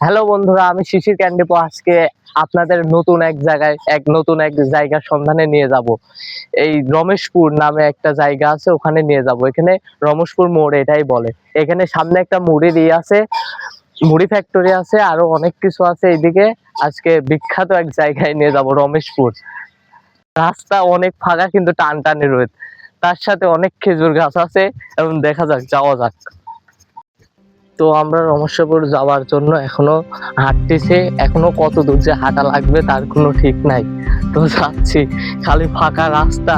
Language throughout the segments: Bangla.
হ্যালো বন্ধুরা, আমি শিশির ক্যান্ডিপো। আজকে আপনাদের নতুন এক জায়গায়, এক নতুন এক জায়গার সন্ধানে নিয়ে যাব। এই রমেশপুর নামে একটা জায়গা আছে, ওখানে নিয়ে যাব। এখানে রমেশপুর মোড় এটাই বলে। এখানে সামনে একটা মুড়ির ই আছে, মুড়ি ফ্যাক্টরি আছে, আরও অনেক কিছু আছে এইদিকে। আজকে বিখ্যাত এক জায়গায় নিয়ে যাব, রমেশপুর। রাস্তা অনেক ফাঁকা, কিন্তু টান টানে রয়েছে তার সাথে অনেক খেজুর গাছ আছে, এবং দেখা যাক, যাওয়া যাক। তো আমরা রমেশপুর যাওয়ার জন্য এখনও হাঁটতেছি। এখনও কত দূর যে হাঁটা লাগবে তার কোনো ঠিক নাই। তো যাচ্ছি। খালি ফাঁকা রাস্তা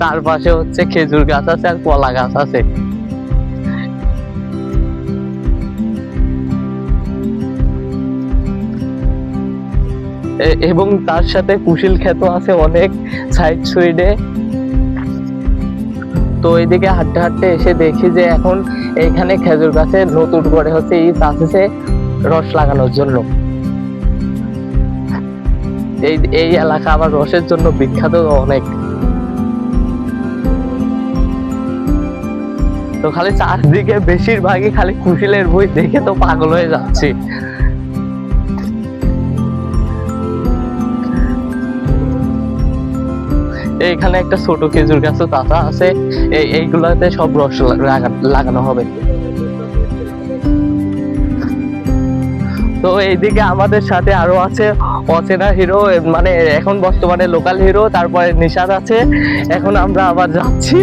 চারপাশে হচ্ছে খেজুর গাছ আছে আর কলা গাছ আছে। এবং তার সাথে কুশিল ক্ষেত আছে অনেক সাইড সুইডে। তো এইদিকে হাঁটতে হাঁটতে এসে দেখি যে এখন এইখানে খেজুর গাছে নতুন করে হচ্ছে ইট আসছে রস লাগানোর জন্য। এই এই এলাকা আবার রসের জন্য বিখ্যাত অনেক। তো খালি চারদিকে বেশিরভাগই খালি কুশিলের বই দেখে তো পাগল হয়ে যাচ্ছি। এইখানে একটা ছোট খেজুর গাছও চাচা আছে। এই, এইগুলাতে সব রস লাগানো হবে। তো এইদিকে আমাদের সাথে আরও আছে অচেনা হিরো মানে এখন বর্তমানে লোকাল হিরো, তারপরে নিশাদ আছে। এখন আমরা আবার যাচ্ছি।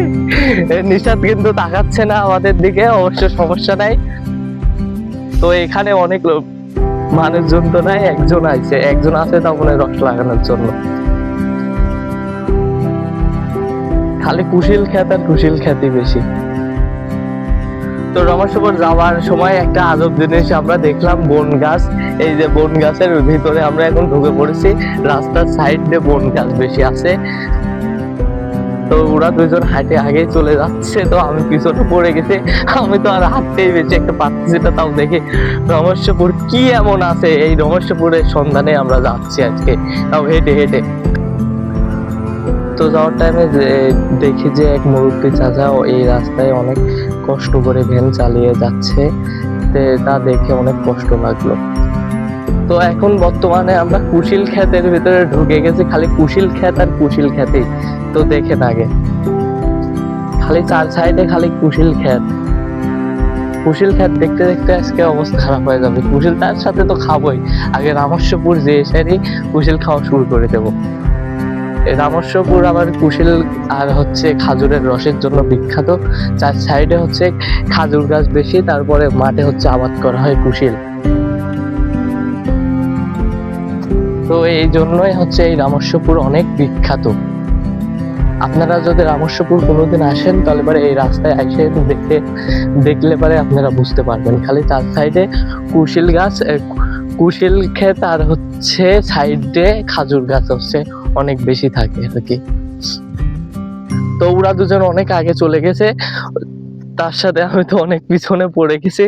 নিশাদ কিন্তু তাকাচ্ছে না আমাদের দিকে, অবশ্য সমস্যা নাই। তো এখানে অনেক লোক, মানুষজন তো নাই, একজন আছে একজন আছে তখন রস লাগানোর জন্য। খালি কুশিল খ্যাত আর কুশিল খ্যাতি বেশি। তো রমেশপুর যাওয়ার সময় একটা আজব জিনিস আমরা দেখলাম, বন গাছ। এই যে বন গাছের ভিতরে আমরা এখন ঢুকে পড়েছি, রাস্তার সাইড দিয়ে বন গাছ বেশি আছে। তো ওরা দুজন হাঁটে আগেই চলে যাচ্ছে, তো আমি পিছনে পড়ে গেছি। আমি তো আর হাঁটতেই বেশি একটা পাচ্ছি না, তাও দেখি রমেশপুর কি এমন আছে? এই রমেশপুরের সন্ধানে আমরা যাচ্ছি আজকে। তাও হেঁটে হেঁটে। তো যাওয়ার টাইমে দেখি যে এক মুরব্বী চাচা এই রাস্তায় অনেক কষ্ট করে ভ্যান চালিয়ে যাচ্ছে। তে দেখে অনেক কষ্ট লাগল। তো এখন বর্তমানে আমরা কুশিল ক্ষেতের ভিতরে ঢুকে গেছি, খালি কুশিল ক্ষেত আর কুশিল ক্ষেতেই। তো দেখে আগে। খালি চার সাইডে খালি কুশিল ক্ষেত। কুশিল ক্ষেত দেখতে দেখতে আজকে অবস্থা খারাপ হয়ে যাবে। কুশিল তার সাথে তো খাবোই। আগে রামস্যপুর যে এসেরই কুশিল খাওয়া শুরু করে দেবো। এই রামস্যপুর আবার কুশিল আর হচ্ছে খাজুরের রসের জন্য বিখ্যাত। চার সাইডে হচ্ছে খাজুর গাছ বেশি, তারপরে মাঠে হচ্ছে আবাদ করা হয় কুশিল। তো এই জন্যই হচ্ছে এই রামস্যপুর অনেক বিখ্যাত। আপনারা যদি রামস্যপুর কোনোদিন আসেন, তাহলে পরে এই রাস্তায় এসে দেখে, দেখলে পরে আপনারা বুঝতে পারবেন। খালি চার সাইডে কুশিল গাছ কুশিল ক্ষেত আর হচ্ছে সাইডে খাজুর গাছ হচ্ছে অনেক বেশি থাকে আর কি। তো ওরা দুজন অনেক আগে চলে গেছে। তার সাথে আমি তো অনেক পিছনে পড়ে গেছি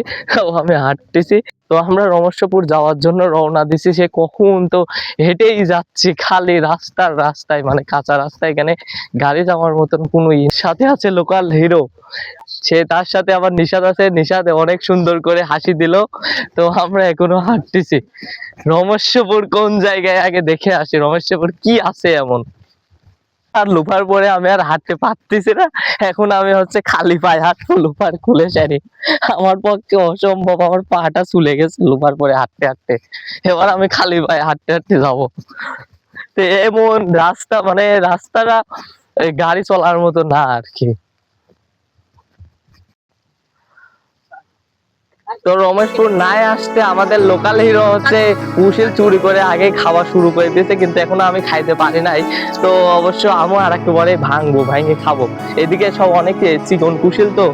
আমি হাঁটতেছি। তো আমরা রমেশপুর যাওয়ার জন্য রওনা দিছি। সে কখন তো হেঁটেই যাচ্ছি খালি রাস্তার রাস্তায় মানে কাঁচা রাস্তায় এখানে। গাড়ি যাওয়ার মতন কোনো ই- সাথে আছে লোকাল হিরো সে তার সাথে আবার নিষাদ আছে। নিষাদ অনেক সুন্দর করে হাসি দিল। তো আমরা এখনও হাঁটতেছি। রমেশপুর কোন জায়গায়? আগে দেখে আসি। রমেশপুর কি আছে এমন? আর লোফার পরে আমি আর হাঁটতে পারতেছি না। এখন আমি হচ্ছে খালি পায়ে হাঁটবো, লোফার খুলে সারি। আমার পক্ষে অসম্ভব। আমার পাটা চুলে গেছে লোফার পরে হাঁটতে হাঁটতে। এবার আমি খালি পায়ে হাঁটতে হাঁটতে যাব। তো এমন রাস্তা মানে রাস্তাটা গাড়ি চলার মতো না আর কি। তো রমেশপুর নাই আসতে আমাদের লোকাল হিরো হচ্ছে কুশিল চুরি করে আগে খাওয়া শুরু করে দিয়েছে, কিন্তু এখনও আমি খাইতে পারি নাই। তো অবশ্য আমি আর একেবারে ভাঙবো, ভাঙে খাব। এদিকে সব অনেক চিকন কুশিল তো,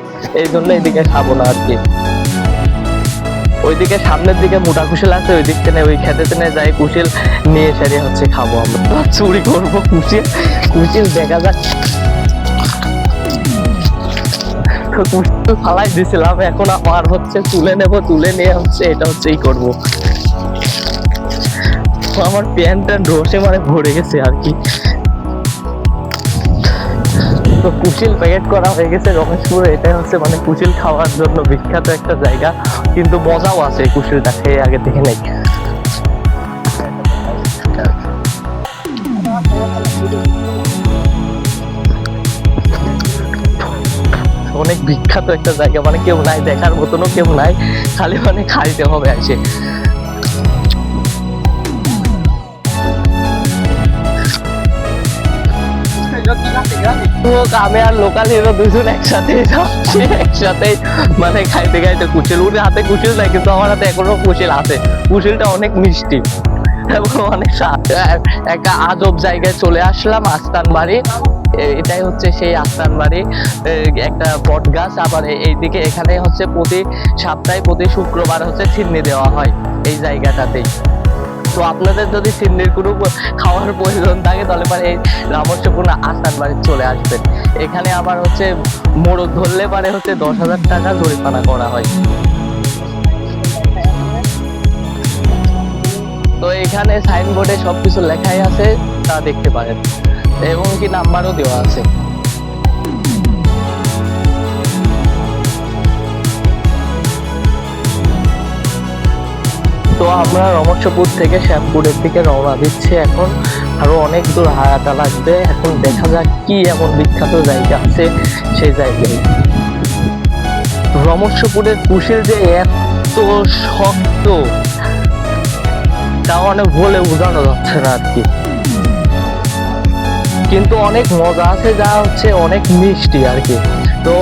এই জন্য এদিকে খাব না আর কি ওইদিকে সামনের দিকে মোটা কুশিল আছে, ওই দিক থেকে ওই খেতে টেনে যাই, কুশিল নিয়ে সেরে হচ্ছে খাব আমরা। চুরি করব কুশিল কুশিল দেখা যাক। কুশিল ফালাই দিছিলাম, এখন আমার হচ্ছে তুলে নেব, তুলে নিয়ে হচ্ছে এটা হচ্ছে ই করব। আমার প্যান্ট ট্যান্ট রসে মানে ভরে গেছে আর কি। তো কুচিল প্যাকেট করা হয়ে গেছে রমেশপুর এটাই হচ্ছে মানে কুচিল খাওয়ার জন্য বিখ্যাত একটা জায়গা। কিন্তু মজাও আছে এই কুচিলটা খেয়ে আগে দেখে নেই। অনেক বিখ্যাত একটা জায়গা মানে কেউ নাই, দেখার মতনও কেউ নাই, খালি মানে খাইতে হবে আসে আমি আর লোকাল হিরো দুজন একসাথে একসাথে মানে খাইতে খাইতে কুচিল উনি হাতে কুচিল নাই, কিন্তু আমার হাতে এখনও কুচিল আছে। কুচিলটা অনেক মিষ্টি। এবং অনেক একটা আজব জায়গায় চলে আসলাম, আস্তান বাড়ি। এটাই হচ্ছে সেই আস্তান বাড়ি একটা বট গাছ আবার এইদিকে এখানে হচ্ছে প্রতি সপ্তাহে, প্রতি শুক্রবার হচ্ছে ছিন্নি দেওয়া হয় এই জায়গাটাতেই। তো আপনাদের যদি সিন্নির কোনো খাওয়ার প্রয়োজন থাকে, তাহলে পরে এই রামস্যপূর্ণ আস্তান বাড়ি চলে আসবেন। এখানে আবার হচ্ছে মোড়ক ধরলে পারে হচ্ছে দশ হাজার টাকা জরিমানা করা হয়। তো এখানে সাইনবোর্ডে সবকিছু লেখাই আছে, তা দেখতে পারেন। এবং কি নাম্বারও দেওয়া আছে। তো আমরা রমস্যপুর থেকে শ্যামপুরের দিকে রওনা দিচ্ছি এখন। আরও অনেক দূর হাঁটা লাগবে। এখন দেখা যাক কি এমন বিখ্যাত জায়গা আছে সেই জায়গায়। রমস্যপুরের কুশিল যে এত শক্ত তা অনেক বলে বোঝানো যাচ্ছে না আর কি। কিন্তু অনেক মজা আছে যা হচ্ছে অনেক মিষ্টি আর কি। তো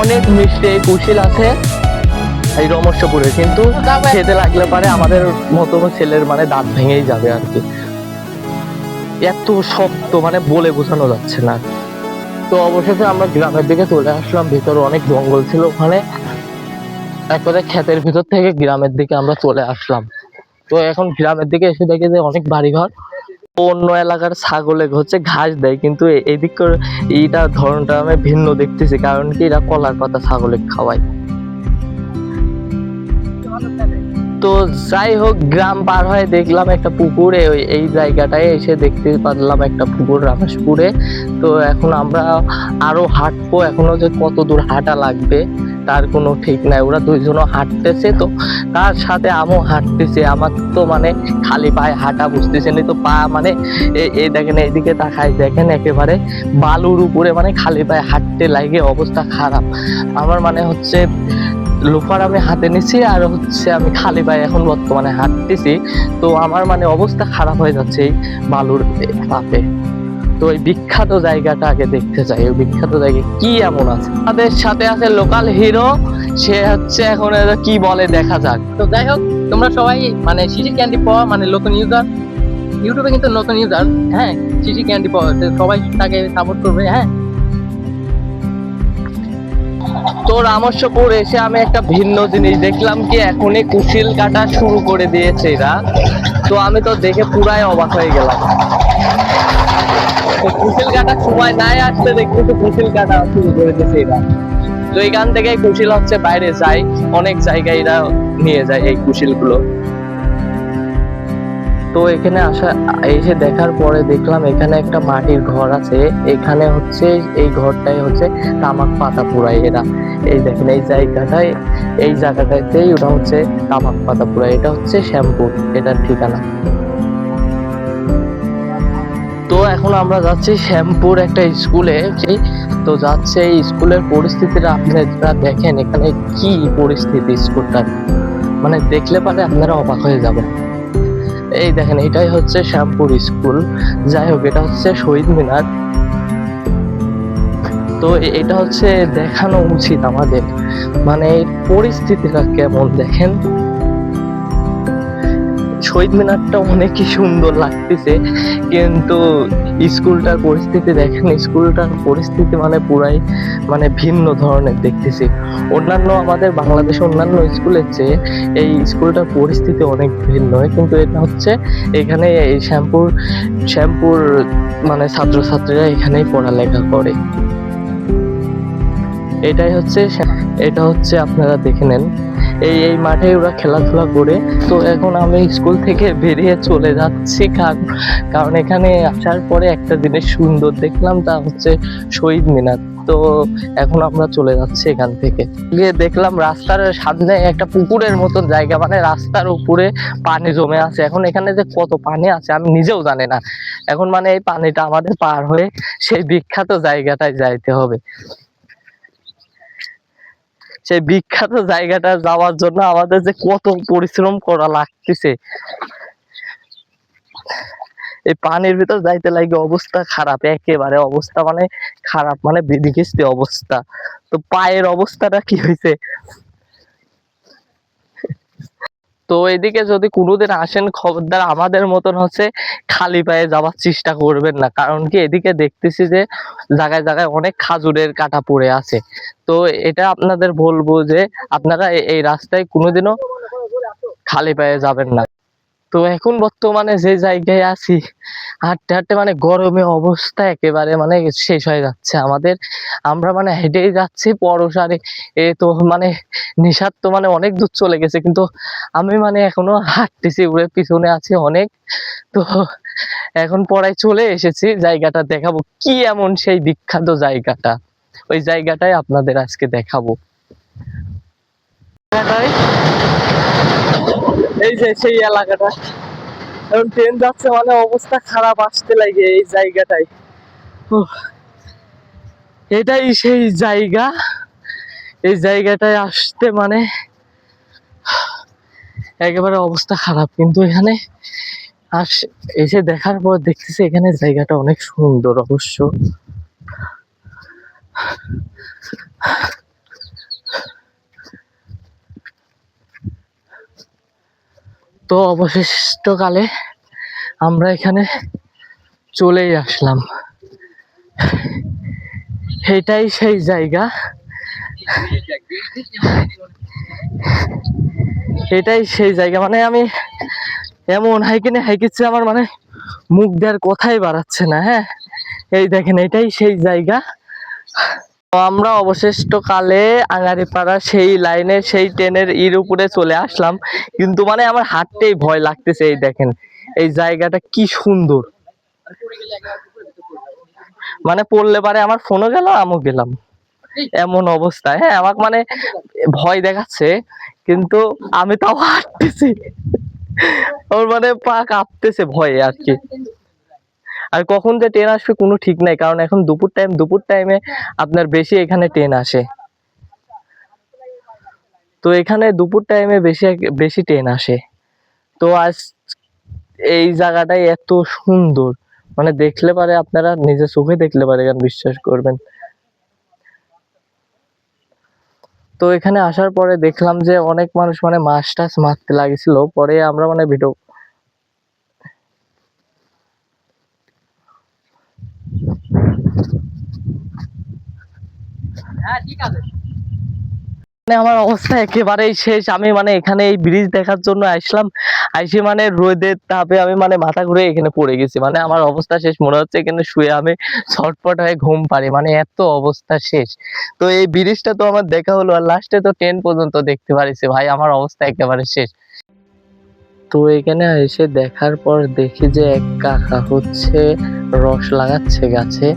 অনেক মিষ্টি এই কুশিল আছে এই রমস্যপুরে কিন্তু খেতে লাগলে পারে আমাদের মতো ছেলের মানে দাঁত ভেঙেই যাবে আর কি। এত শক্ত মানে বলে বোঝানো যাচ্ছে না। তো অবশেষে আমরা গ্রামের দিকে চলে আসলাম ভিতরে অনেক জঙ্গল ছিল ওখানে। এক কথায় ক্ষেতের ভিতর থেকে গ্রামের দিকে আমরা চলে আসলাম। তো এখন গ্রামের দিকে এসে দেখি যে অনেক বাড়িঘর। অন্য এলাকার ছাগলে হচ্ছে ঘাস দেয়, কিন্তু এ- এদিককার এইটা ধরনটা আমি ভিন্ন দেখতেছি, কারণ কি এরা কলার পাতা ছাগলে খাওয়ায়। তো যাই হোক, গ্রাম পার হয়ে দেখলাম একটা পুকুরে, ওই এই জায়গাটায় এসে দেখতে পারলাম একটা পুকুর রামেশপুরে তো এখন আমরা আরও হাঁটবো, এখনও যে কত দূর হাঁটা লাগবে। তার কোনো ঠিক নাই। ওরা দুইজনও হাঁটতেছে তো, তার সাথে আমিও হাঁটতেছি। আমার তো মানে খালি পায়ে হাঁটা বুঝতেছে না তো, পা মানে এই দেখেন এইদিকে তাকাই দেখেন একেবারে বালুর উপরে মানে খালি পায়ে হাঁটতে লাগে, অবস্থা খারাপ। আমার মানে হচ্ছে লোফার আমি হাতে নিছি আর হচ্ছে আমি খালি পায়ে এখন বর্তমানে হাঁটতেছি। তো আমার মানে অবস্থা খারাপ হয়ে যাচ্ছে এই বালুর পাপে তো এই বিখ্যাত জায়গাটা আগে দেখতে চাই। ওই বিখ্যাত জায়গায় কি এমন আছে? তাদের সাথে আছে লোকাল হিরো সে হচ্ছে এখন কি বলে দেখা যাক। তো যাই হোক, তোমরা সবাই মানে শিশি ক্যান্ডি পাওয়া মানে নতুন ইউজার ইউটিউবে কিন্তু নতুন ইউজার হ্যাঁ শিশি ক্যান্ডি পাওয়া সবাই তাকে সাপোর্ট করবে হ্যাঁ। তো রামস্যপুর এসে আমি একটা ভিন্ন জিনিস দেখলাম কি, এখনই কুশিল কাটা শুরু করে দিয়েছে এরা। তো আমি তো দেখে পুরাই অবাক হয়ে গেলাম। তো কুশিল কাটার সময় নাই আসতে দেখতে, তো কুশিল কাটা শুরু করে দিয়েছে এরা। তো এখান থেকে কুশিল হচ্ছে বাইরে যায়, অনেক জায়গায় এরা নিয়ে যায় এই কুশিলগুলো তো এখানে আসা, এসে দেখার পরে দেখলাম এখানে একটা মাটির ঘর আছে, এখানে হচ্ছে, এই ঘরটাই হচ্ছে তামাক পাতা পুরাই এরা। এই দেখেন, এই জায়গাটায়, এই জায়গাটাতেই ওটা হচ্ছে তামাক পাতা পুরাই এটা হচ্ছে শ্যাম্পুর এটার ঠিকানা। তো এখন আমরা যাচ্ছি শ্যামপুর একটা স্কুলে তো যাচ্ছে এই স্কুলের পরিস্থিতিটা আপনারা দেখেন, এখানে কি পরিস্থিতি স্কুলটার মানে দেখলে পারে আপনারা অবাক হয়ে যাবেন। এই দেখেন, এটাই হচ্ছে শ্যামপুর স্কুল। যাই হোক, এটা হচ্ছে শহীদ মিনার। তো এটা হচ্ছে দেখানো উচিত আমাদের। মানে পরিস্থিতিটা কেমন দেখেন? শহীদ মিনারটা অনেকই সুন্দর লাগতেছে। কিন্তু স্কুলটার পরিস্থিতি দেখেন, স্কুলটার পরিস্থিতি মানে পুরাই মানে ভিন্ন ধরনের দেখতেছি। অন্যান্য আমাদের বাংলাদেশে অন্যান্য স্কুলের চেয়ে এই স্কুলটার পরিস্থিতি অনেক ভিন্ন। কিন্তু এটা হচ্ছে এখানে এই শ্যাম্পুর শ্যাম্পুর মানে ছাত্রছাত্রীরা এখানেই পড়ালেখা করে। এটাই হচ্ছে এটা হচ্ছে আপনারা দেখে নেন। এই এই মাঠে ওরা খেলাধুলা করে। তো এখন আমি স্কুল থেকে বেরিয়ে চলে যাচ্ছি কারণ কারণ এখানে আসার পরে একটা জিনিস সুন্দর দেখলাম, তা হচ্ছে শহীদ মিনার। তো এখন আমরা চলে যাচ্ছি এখান থেকে। গিয়ে দেখলাম রাস্তার সামনে একটা পুকুরের মতন জায়গা মানে রাস্তার উপরে পানি জমে আছে। এখন এখানে যে কত পানি আছে আমি নিজেও জানি না। এখন মানে এই পানিটা আমাদের পার হয়ে সেই বিখ্যাত জায়গাটায় যাইতে হবে। সেই বিখ্যাত জায়গাটা যাওয়ার জন্য আমাদের যে কত পরিশ্রম করা লাগতেছে। এই পানির ভিতর যাইতে লাগে অবস্থা খারাপ, একেবারে অবস্থা মানে খারাপ মানে বিধিকিস্তি অবস্থা। তো পায়ের অবস্থাটা কি হয়েছে তো এদিকে যদি কোনোদিন আসেন খবরদার আমাদের মতন হচ্ছে খালি পায়ে যাওয়ার চেষ্টা করবেন না। কারণ কি এদিকে দেখতেছি যে জায়গায় জায়গায় অনেক খাজুরের কাটা পড়ে আছে। তো এটা আপনাদের বলব যে আপনারা এই রাস্তায় কোনোদিনও খালি পায়ে যাবেন না। তো এখন বর্তমানে যে জায়গায় আছি, হাঁটতে হাঁটতে মানে গরমে অবস্থা একেবারে মানে শেষ হয়ে যাচ্ছে আমাদের। আমরা মানে হেঁটেই যাচ্ছি পরশারে, এ তো মানে নিশাদ তো মানে অনেক দূর চলে গেছে, কিন্তু আমি মানে এখনও হাঁটতেছি, উড়ে পিছনে আছি অনেক। তো এখন পড়ায় চলে এসেছি, জায়গাটা দেখাবো। কি এমন সেই বিখ্যাত জায়গাটা? ওই জায়গাটাই আপনাদের আজকে দেখাবো। জায়গাটায় এই যে সেই এলাকাটা। এখন ট্রেন যাচ্ছে মানে অবস্থা খারাপ আসতে লাগে এই জায়গাটায়। উফ, এটাই সেই জায়গা। এই জায়গাটায় আসতে মানে একেবারে অবস্থা খারাপ। কিন্তু এখানে আস এসে দেখার পর দেখতেছি এখানে জায়গাটা অনেক সুন্দর অবশ্য। তো অবশিষ্টকালে আমরা এখানে চলেই আসলাম। এটাই সেই জায়গা। এটাই সেই জায়গা। মানে আমি এমন হাইকিনে হাইকিচ্ছে আমার মানে মুখ দেওয়ার কথাই বাড়াচ্ছে না হ্যাঁ? এই দেখেন, এটাই সেই জায়গা। আমরা অবশিষ্ট কালে আঙারিপাড়া সেই লাইনে, সেই ট্রেনের ইর উপরে চলে আসলাম। কিন্তু মানে আমার হাঁটতেই ভয় লাগতেছে, এই দেখেন। এই জায়গাটা কি সুন্দর। মানে পড়লে পারে আমার ফোনও গেল, আমিও গেলাম। এমন অবস্থা। হ্যাঁ আমাকে মানে ভয় দেখাচ্ছে, কিন্তু আমি তাও হাঁটতেছি। ওর মানে পা কাঁপতেছে ভয়ে আর কি। আর কখন যে ট্রেন আসবে কোনো ঠিক নাই, কারণ এখন দুপুর টাইম দুপুর টাইমে আপনার বেশি এখানে ট্রেন আসে। তো এখানে দুপুর টাইমে বেশি বেশি ট্রেন আসে। তো আজ এই জায়গাটাই এত সুন্দর। মানে দেখলে পারে আপনারা, নিজের চোখে দেখলে পারে কেন বিশ্বাস করবেন। তো এখানে আসার পরে দেখলাম যে অনেক মানুষ মানে মাছ টাছ মারতে লাগছিল। পরে আমরা মানে ভিডিও হ্যাঁ ঠিক আছে মানে আমার অবস্থা একেবারেই শেষ। আমি মানে এখানে এই ব্রিজ দেখার জন্য আসলাম। আইসে মানে রোদের তাপে আমি মানে মাথা ঘুরে এখানে পড়ে গেছি। মানে আমার অবস্থা শেষ। মনে হচ্ছে এখানে শুয়ে আমি ছটপট হয়ে ঘুম পারি মানে এত অবস্থা শেষ। তো এই ব্রিজটা তো আমার দেখা হলো। আর লাস্টে তো ট্রেন পর্যন্ত দেখতে পারিছি ভাই, আমার অবস্থা একেবারে শেষ। তো এখানে এসে দেখার পর দেখি যে এক কাকা হচ্ছে রস লাগাচ্ছে গাছে।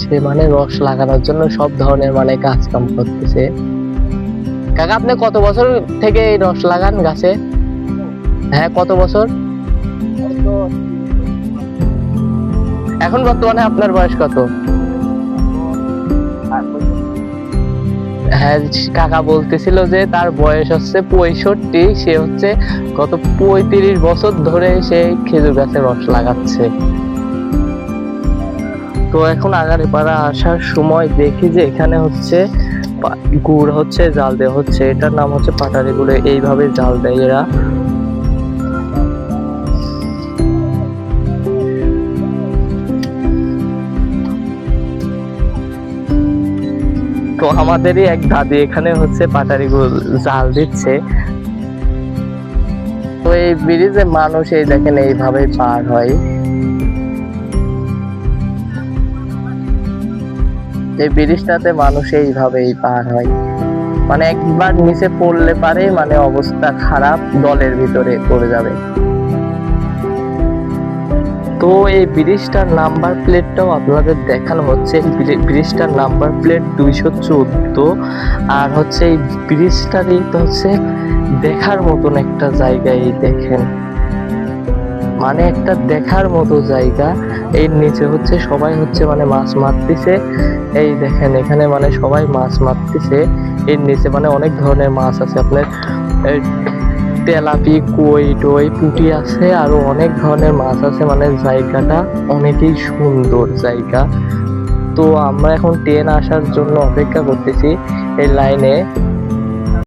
সে মানে রস লাগানোর জন্য সব ধরনের মানে কাজ কাম করতেছে। কাকা, আপনি কত বছর থেকে এই রস লাগান গাছে? হ্যাঁ কত বছর? এখন বর্তমানে আপনার বয়স কত? হ্যাঁ কাকা বলতেছিল যে তার বয়স হচ্ছে পঁয়ষট্টি, সে হচ্ছে গত পঁয়ত্রিশ বছর ধরে সে খেজুর গাছে রস লাগাচ্ছে। তো এখন আগারে পাড়া আসার সময় দেখি যে এখানে হচ্ছে গুড় হচ্ছে, জাল দেওয়া হচ্ছে। এটার নাম হচ্ছে পাটারি গুড়ে এইভাবে জাল দেয় এরা। তো আমাদেরই এক দাদি এখানে হচ্ছে পাটারি গুড় জাল দিচ্ছে। তো এই ব্রিজে মানুষ এই দেখেন এইভাবে পার হয়। এই ব্রিজটাতে মানুষ এইভাবেই পার হয়। মানে একবার নিচে পড়লে পারে মানে অবস্থা খারাপ, দলের ভিতরে পড়ে যাবে। তো এই ব্রিজটার নাম্বার প্লেটটাও আপনাদের দেখানো হচ্ছে। এই ব্রিজটার নাম্বার প্লেট দুইশো চোদ্দ। আর হচ্ছে এই ব্রিজটারই তো হচ্ছে দেখার মতন একটা জায়গা এই দেখেন। মানে একটা দেখার মতো জায়গা। এর নিচে হচ্ছে সবাই হচ্ছে মানে মাছ মারতেছে। এই দেখেন, এখানে মানে সবাই মাছ মারতেছে। এর নিচে মানে অনেক ধরনের মাছ আছে। আপনার তেলাপি, কই টই পুঁটি আছে আরও অনেক ধরনের মাছ আছে। মানে জায়গাটা অনেকই সুন্দর জায়গা। তো আমরা এখন ট্রেন আসার জন্য অপেক্ষা করতেছি এই লাইনে।